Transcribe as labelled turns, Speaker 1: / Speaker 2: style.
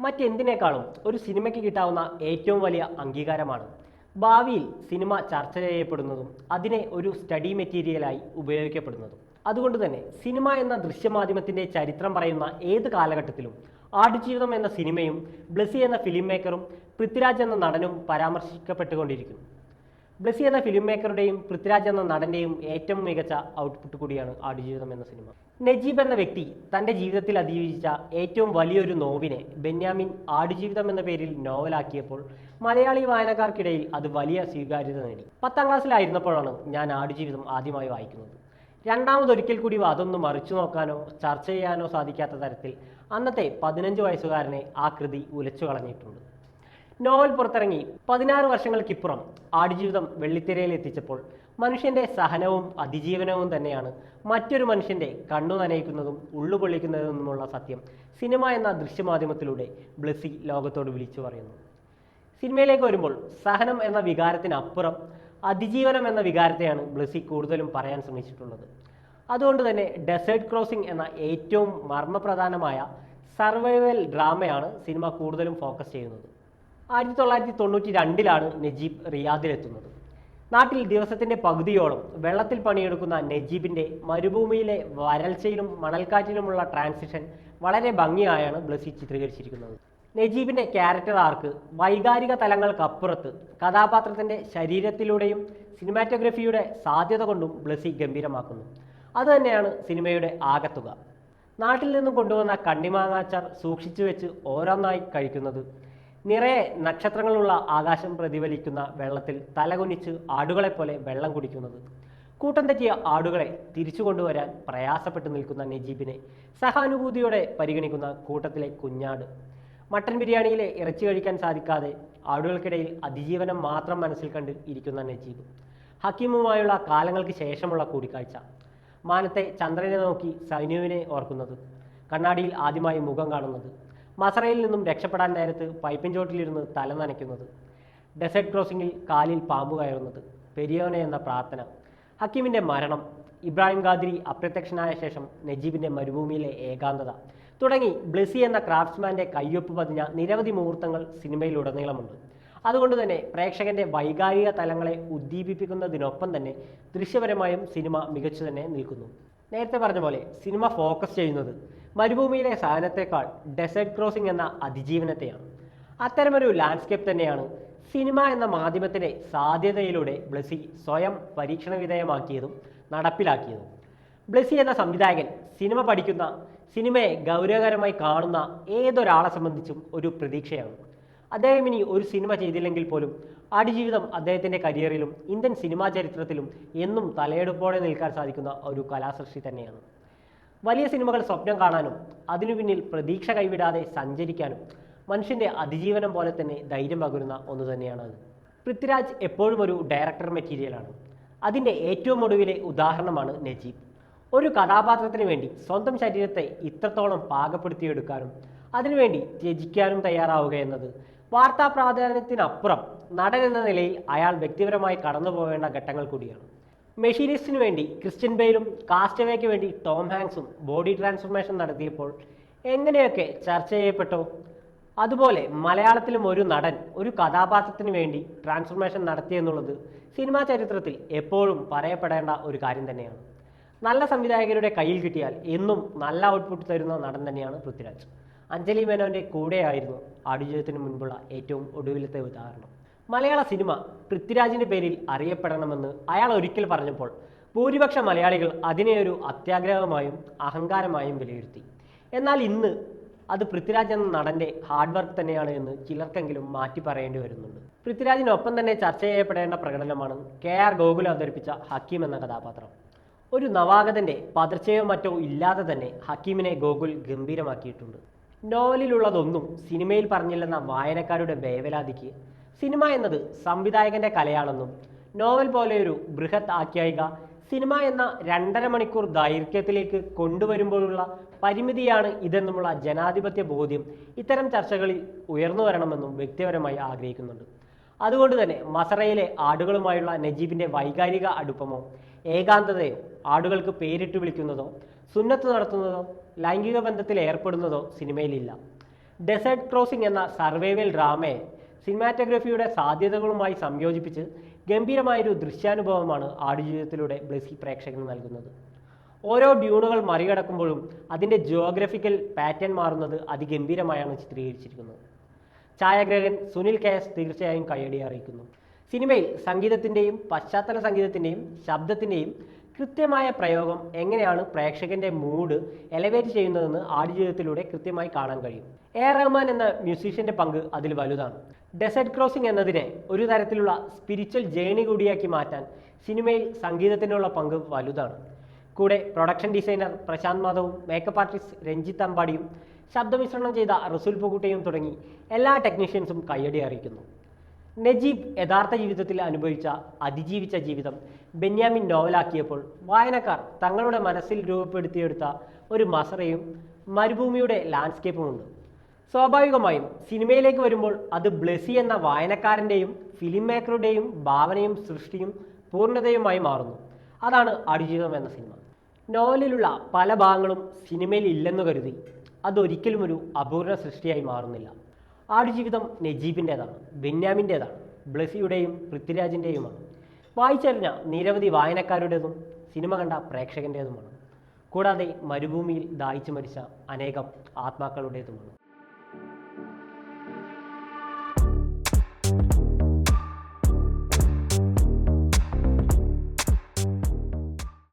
Speaker 1: മറ്റെന്തിനേക്കാളും ഒരു സിനിമയ്ക്ക് കിട്ടാവുന്ന ഏറ്റവും വലിയ അംഗീകാരമാണ്. ഭാവിയിൽ സിനിമ ചർച്ച ചെയ്യപ്പെടുന്നതും അതിനെ ഒരു സ്റ്റഡി മെറ്റീരിയലായി ഉപയോഗിക്കപ്പെടുന്നതും. അതുകൊണ്ട് തന്നെ സിനിമ എന്ന ദൃശ്യമാധ്യമത്തിന്റെ ചരിത്രം പറയുന്ന ഏത് കാലഘട്ടത്തിലും ആടുജീവിതം എന്ന സിനിമയും ബ്ലസി എന്ന ഫിലിം മേക്കറും പൃഥ്വിരാജ് എന്ന നടനും പരാമർശിക്കപ്പെട്ടുകൊണ്ടിരിക്കുന്നു. ബ്ലസി എന്ന ഫിലിം മേക്കറുടെയും പൃഥ്വിരാജ് എന്ന നടന്റെയും ഏറ്റവും മികച്ച ഔട്ട്പുട്ട് കൂടിയാണ് ആടുജീവിതം എന്ന സിനിമ നജീബ് എന്ന വ്യക്തി തന്റെ ജീവിതത്തിൽ അതിജീവിച്ച ഏറ്റവും വലിയൊരു നോവിനെ ബെന്യാമിൻ ആടുജീവിതം എന്ന പേരിൽ നോവലാക്കിയപ്പോൾ മലയാളി വായനക്കാർക്കിടയിൽ അത് വലിയ സ്വീകാര്യത നേടി. പത്താം ക്ലാസ്സിലായിരുന്നപ്പോഴാണ് ഞാൻ ആടുജീവിതം ആദ്യമായി വായിക്കുന്നത്. രണ്ടാമതൊരിക്കൽ കൂടി അതൊന്ന് മറിച്ചു നോക്കാനോ ചർച്ച ചെയ്യാനോ സാധിക്കാത്ത തരത്തിൽ അന്നത്തെ പതിനഞ്ച് വയസ്സുകാരനെ ആ കൃതി ഉലച്ചു കളഞ്ഞിട്ടുണ്ട് നോവൽ പുറത്തിറങ്ങി പതിനാറ് വർഷങ്ങൾക്കിപ്പുറം ആടുജീവിതം വെള്ളിത്തിരയിൽ എത്തിച്ചപ്പോൾ മനുഷ്യന്റെ സഹനവും അതിജീവനവും തന്നെയാണ് മറ്റൊരു മനുഷ്യന്റെ കണ്ണു നനയിക്കുന്നതും ഉള്ളുപൊള്ളിക്കുന്നതുമുള്ള സത്യം സിനിമ എന്ന ദൃശ്യമാധ്യമത്തിലൂടെ ബ്ലസ്സി ലോകത്തോട് വിളിച്ചു പറയുന്നു. സിനിമയിലേക്ക് വരുമ്പോൾ സഹനം എന്ന വികാരത്തിനപ്പുറം അതിജീവനം എന്ന വികാരത്തെയാണ് ബ്ലസ്സി കൂടുതലും പറയാൻ ശ്രമിച്ചിട്ടുള്ളത്. അതുകൊണ്ട് തന്നെ ഡെസേർട്ട് ക്രോസിംഗ് എന്ന ഏറ്റവും മർമ്മപ്രധാനമായ സർവൈവൽ ഡ്രാമയാണ് സിനിമ കൂടുതലും ഫോക്കസ് ചെയ്യുന്നത്. ആയിരത്തി തൊള്ളായിരത്തി തൊണ്ണൂറ്റി രണ്ടിലാണ് നജീബ് റിയാദിലെത്തുന്നത്. നാട്ടിൽ ദിവസത്തിന്റെ പകുതിയോളം വെള്ളത്തിൽ പണിയെടുക്കുന്ന നജീബിന്റെ മരുഭൂമിയിലെ വരൾച്ചയിലും മണൽക്കാറ്റിലുമുള്ള ട്രാൻസിഷൻ വളരെ ഭംഗിയായാണ് ബ്ലസി ചിത്രീകരിച്ചിരിക്കുന്നത്. നജീബിന്റെ ക്യാരക്ടർ ആർക്ക് വൈകാരിക തലങ്ങൾക്കപ്പുറത്ത് കഥാപാത്രത്തിന്റെ ശരീരത്തിലൂടെയും സിനിമാറ്റോഗ്രഫിയുടെ സാധ്യത കൊണ്ടും ബ്ലസി ഗംഭീരമാക്കുന്നു. അതുതന്നെയാണ് സിനിമയുടെ ആകത്തുക. നാട്ടിൽ നിന്നും കൊണ്ടുവന്ന കണ്ണിമാങ്ങാച്ചാർ സൂക്ഷിച്ചു വെച്ച് ഓരോന്നായി കഴിക്കുന്നത് നിറയെ നക്ഷത്രങ്ങളുള്ള ആകാശം പ്രതിഫലിക്കുന്ന വെള്ളത്തിൽ തലകുനിച്ച് ആടുകളെപ്പോലെ വെള്ളം കുടിക്കുന്നത്. കൂട്ടം തെറ്റിയ ആടുകളെ തിരിച്ചു കൊണ്ടുവരാൻ പ്രയാസപ്പെട്ടു നിൽക്കുന്ന നജീബിനെ സഹാനുഭൂതിയോടെ പരിഗണിക്കുന്ന കൂട്ടത്തിലെ കുഞ്ഞാട്. മട്ടൻ ബിരിയാണിയിലെ ഇറച്ചി കഴിക്കാൻ സാധിക്കാതെ ആടുകൾക്കിടയിൽ അതിജീവനം മാത്രം മനസ്സിൽ കണ്ട് ഇരിക്കുന്ന നജീബ്. ഹക്കീമുമായുള്ള കാലങ്ങൾക്ക് ശേഷമുള്ള കൂടിക്കാഴ്ച. മാനത്തെ ചന്ദ്രനെ നോക്കി സൈനുവിനെ ഓർക്കുന്നത്. കണ്ണാടിയിൽ ആദ്യമായി മുഖം കാണുന്നത്. മസറയിൽ നിന്നും രക്ഷപ്പെടാൻ നേരത്ത് പൈപ്പിൻ ചോട്ടിലിരുന്ന് തല നനയ്ക്കുന്നത്. ഡെസേർട്ട് ക്രോസിംഗിൽ കാലിൽ പാമ്പ് കയറുന്നത്. പെരിയോനെ എന്ന പ്രാർത്ഥന. ഹക്കീമിന്റെ മരണം. ഇബ്രാഹിം ഖാദിരി അപ്രത്യക്ഷനായ ശേഷം നജീബിന്റെ മരുഭൂമിയിലെ ഏകാന്തത. തുടങ്ങി ബ്ലെസി എന്ന ക്രാഫ്റ്റ്സ്മാന്റെ കയ്യൊപ്പ് പതിഞ്ഞ നിരവധി മുഹൂർത്തങ്ങൾ സിനിമയിലുടനീളമുണ്ട്. അതുകൊണ്ട് തന്നെ പ്രേക്ഷകന്റെ വൈകാരിക തലങ്ങളെ ഉദ്ദീപിപ്പിക്കുന്നതിനൊപ്പം തന്നെ ദൃശ്യപരമായും സിനിമ മികച്ചു തന്നെ നിൽക്കുന്നു. നേരത്തെ പറഞ്ഞ പോലെ സിനിമ ഫോക്കസ് ചെയ്യുന്നത് മരുഭൂമിയിലെ സാധനത്തെക്കാൾ ഡെസേർട്ട് ക്രോസിംഗ് എന്ന അതിജീവനത്തെയാണ്. അത്തരമൊരു ലാൻഡ്സ്കേപ്പ് തന്നെയാണ് സിനിമ എന്ന മാധ്യമത്തിന്റെ സാധ്യതയിലൂടെ ബ്ലസി സ്വയം പരീക്ഷണ വിധേയമാക്കിയതും നടപ്പിലാക്കിയതും. ബ്ലസി എന്ന സംവിധായകൻ സിനിമ പഠിക്കുന്ന സിനിമയെ ഗൗരവകരമായി കാണുന്ന ഏതൊരാളെ സംബന്ധിച്ചും ഒരു പ്രതീക്ഷയാണ്. അദ്ദേഹം ഇനി ഒരു സിനിമ ചെയ്തില്ലെങ്കിൽ പോലും ആടുജീവിതം അദ്ദേഹത്തിന്റെ കരിയറിലും ഇന്ത്യൻ സിനിമാ ചരിത്രത്തിലും എന്നും തലയെടുപ്പോടെ നിൽക്കാൻ സാധിക്കുന്ന ഒരു കലാസൃഷ്ടി തന്നെയാണ്. വലിയ സിനിമകൾ സ്വപ്നം കാണാനും അതിനു പിന്നിൽ പ്രതീക്ഷ കൈവിടാതെ സഞ്ചരിക്കാനും മനുഷ്യന്റെ അതിജീവനം പോലെ തന്നെ ധൈര്യം പകരുന്ന ഒന്ന് തന്നെയാണ് അത്. പൃഥ്വിരാജ് എപ്പോഴും ഒരു ഡയറക്ടർ മെറ്റീരിയലാണ് അതിന്റെ ഏറ്റവും ഒടുവിലെ ഉദാഹരണമാണ് നജീബ്. ഒരു കഥാപാത്രത്തിന് വേണ്ടി സ്വന്തം ശരീരത്തെ ഇത്രത്തോളം പാകപ്പെടുത്തിയെടുക്കാനും അതിനുവേണ്ടി ത്യജിക്കാനും തയ്യാറാവുക എന്നത് വാർത്താ പ്രാധാന്യത്തിനപ്പുറം നടൻ എന്ന നിലയിൽ അയാൾ വ്യക്തിപരമായി കടന്നു പോകേണ്ട ഘട്ടങ്ങൾ കൂടിയാണ്. മെഷീനിസ്റ്റിന് വേണ്ടി ക്രിസ്ത്യൻ ബെയിലും കാസ്റ്റവേക്ക് വേണ്ടി ടോം ഹാങ്സും ബോഡി ട്രാൻസ്ഫോർമേഷൻ നടത്തിയപ്പോൾ എങ്ങനെയൊക്കെ ചർച്ച ചെയ്യപ്പെട്ടു? അതുപോലെ മലയാളത്തിലും ഒരു നടൻ ഒരു കഥാപാത്രത്തിന് വേണ്ടി ട്രാൻസ്ഫോർമേഷൻ നടത്തിയെന്നുള്ളത് സിനിമാ ചരിത്രത്തിൽ എപ്പോഴും പറയപ്പെടേണ്ട ഒരു കാര്യം തന്നെയാണ്. നല്ല സംവിധായകരുടെ കയ്യിൽ കിട്ടിയാൽ എന്നും നല്ല ഔട്ട്പുട്ട് തരുന്ന നടൻ തന്നെയാണ് പൃഥ്വിരാജ്. അഞ്ജലി മേനോന്റെ കൂടെയായിരുന്നു ആടുജീവിതത്തിന് മുൻപുള്ള ഏറ്റവും ഒടുവിലത്തെ ഉദാഹരണം. മലയാള സിനിമ പൃഥ്വിരാജിന്റെ പേരിൽ അറിയപ്പെടണമെന്ന് അയാൾ ഒരിക്കൽ പറഞ്ഞപ്പോൾ ഭൂരിപക്ഷ മലയാളികൾ അതിനെ ഒരു അത്യാഗ്രഹമായും അഹങ്കാരമായും വിലയിരുത്തി. എന്നാൽ ഇന്ന് അത് പൃഥ്വിരാജ് എന്ന നടന്റെ ഹാർഡ് വർക്ക് തന്നെയാണ് എന്ന് ചിലർക്കെങ്കിലും മാറ്റി പറയേണ്ടി വരുന്നുണ്ട്. പൃഥ്വിരാജിനൊപ്പം തന്നെ ചർച്ച ചെയ്യപ്പെടേണ്ട പ്രകടനമാണ് കെ ആർ ഗോകുൽ അവതരിപ്പിച്ച ഹക്കീം എന്ന കഥാപാത്രം. ഒരു നവാഗതന്റെ പതർച്ചയോ മറ്റോ ഇല്ലാതെ തന്നെ ഹക്കീമിനെ ഗോകുൽ ഗംഭീരമാക്കിയിട്ടുണ്ട്. നോവലിലുള്ളതൊന്നും സിനിമയിൽ പറഞ്ഞില്ലെന്ന വായനക്കാരുടെ വേവലാതിക്ക് സിനിമ എന്നത് സംവിധായകന്റെ കലയാണെന്നും നോവൽ പോലെയൊരു ബൃഹത് ആഖ്യായിക സിനിമ എന്ന രണ്ടര മണിക്കൂർ ദൈർഘ്യത്തിലേക്ക് കൊണ്ടുവരുമ്പോഴുള്ള പരിമിതിയാണ് ഇതെന്നുമുള്ള ജനാധിപത്യ ബോധ്യം ഇത്തരം ചർച്ചകളിൽ ഉയർന്നു വരണമെന്നും വ്യക്തിപരമായി ആഗ്രഹിക്കുന്നുണ്ട്. അതുകൊണ്ട് തന്നെ മസറയിലെ ആടുകളുമായുള്ള നജീബിന്റെ വൈകാരിക അടുപ്പമോ ഏകാന്തതയോ ആടുകൾക്ക് പേരിട്ട് വിളിക്കുന്നതോ സുന്നത്ത് നടത്തുന്നതോ ലൈംഗിക ബന്ധത്തിൽ ഏർപ്പെടുന്നതോ സിനിമയിലില്ല. ഡെസേർട്ട് ക്രോസിംഗ് എന്ന സർവൈവൽ ഡ്രാമയെ സിനിമാറ്റോഗ്രഫിയുടെ സാധ്യതകളുമായി സംയോജിപ്പിച്ച് ഗംഭീരമായൊരു ദൃശ്യാനുഭവമാണ് ആടുജീവിതത്തിലൂടെ ബ്ലെസി പ്രേക്ഷകന് നൽകുന്നത്. ഓരോ ഡ്യൂണുകൾ മറികടക്കുമ്പോഴും അതിന്റെ ജിയോഗ്രഫിക്കൽ പാറ്റേൺ മാറുന്നത് അതിഗംഭീരമായാണ് ചിത്രീകരിച്ചിരിക്കുന്നത്. ഛായാഗ്രഹൻ സുനിൽ കെ എസ് തീർച്ചയായും കയ്യടി അറിയിക്കുന്നു. സിനിമയിൽ സംഗീതത്തിന്റെയും പശ്ചാത്തല സംഗീതത്തിന്റെയും ശബ്ദത്തിന്റെയും കൃത്യമായ പ്രയോഗം എങ്ങനെയാണ് പ്രേക്ഷകന്റെ മൂഡ് എലവേറ്റ് ചെയ്യുന്നതെന്ന് ആടുജീവിതത്തിലൂടെ കൃത്യമായി കാണാൻ കഴിയും. എ റഹ്മാൻ എന്ന മ്യൂസീഷ്യന്റെ പങ്ക് അതിൽ വലുതാണ്. ഡെസേർട്ട് ക്രോസിംഗ് എന്നതിനെ ഒരു തരത്തിലുള്ള സ്പിരിച്വൽ ജേണി കൂടിയാക്കി മാറ്റാൻ സിനിമയിൽ സംഗീതത്തിനുള്ള പങ്ക് വലുതാണ്. കൂടെ പ്രൊഡക്ഷൻ ഡിസൈനർ പ്രശാന്ത് മാധവും മേക്കപ്പ് ആർട്ടിസ്റ്റ് രഞ്ജിത്ത് അമ്പാടിയും ശബ്ദമിശ്രണം ചെയ്ത റസൂൽ പുകുട്ടയും തുടങ്ങി എല്ലാ ടെക്നീഷ്യൻസും കയ്യടി അറിയിക്കുന്നു. നജീബ് യഥാർത്ഥ ജീവിതത്തിൽ അനുഭവിച്ച അതിജീവിച്ച ജീവിതം ബെന്യാമിൻ നോവലാക്കിയപ്പോൾ വായനക്കാർ തങ്ങളുടെ മനസ്സിൽ രൂപപ്പെടുത്തിയെടുത്ത ഒരു മസറയും മരുഭൂമിയുടെ ലാൻഡ്സ്കേപ്പുമുണ്ട് സ്വാഭാവികമായും സിനിമയിലേക്ക് വരുമ്പോൾ അത് ബ്ലെസി എന്ന വായനക്കാരന്റെയും ഫിലിം മേക്കറുടെയും ഭാവനയും സൃഷ്ടിയും പൂർണതയുമായി മാറുന്നു. അതാണ് ആടുജീവിതം എന്ന സിനിമ. നോവലിലുള്ള പല ഭാഗങ്ങളും സിനിമയിൽ ഇല്ലെന്ന് കരുതി അതൊരിക്കലും ഒരു അപൂർണ സൃഷ്ടിയായി മാറുന്നില്ല. ആടുജീവിതം നജീബിന്റേതാണ് ബെന്യാമിന്റേതാണ് ബ്ലസിയുടെയും പൃഥ്വിരാജിന്റെയുമാണ് വായിച്ചറിഞ്ഞ നിരവധി വായനക്കാരുടേതും സിനിമ കണ്ട പ്രേക്ഷകന്റേതുമാണ് കൂടാതെ മരുഭൂമിയിൽ ദാഹിച്ചു മരിച്ച അനേകം ആത്മാക്കളുടേതുമാണ്.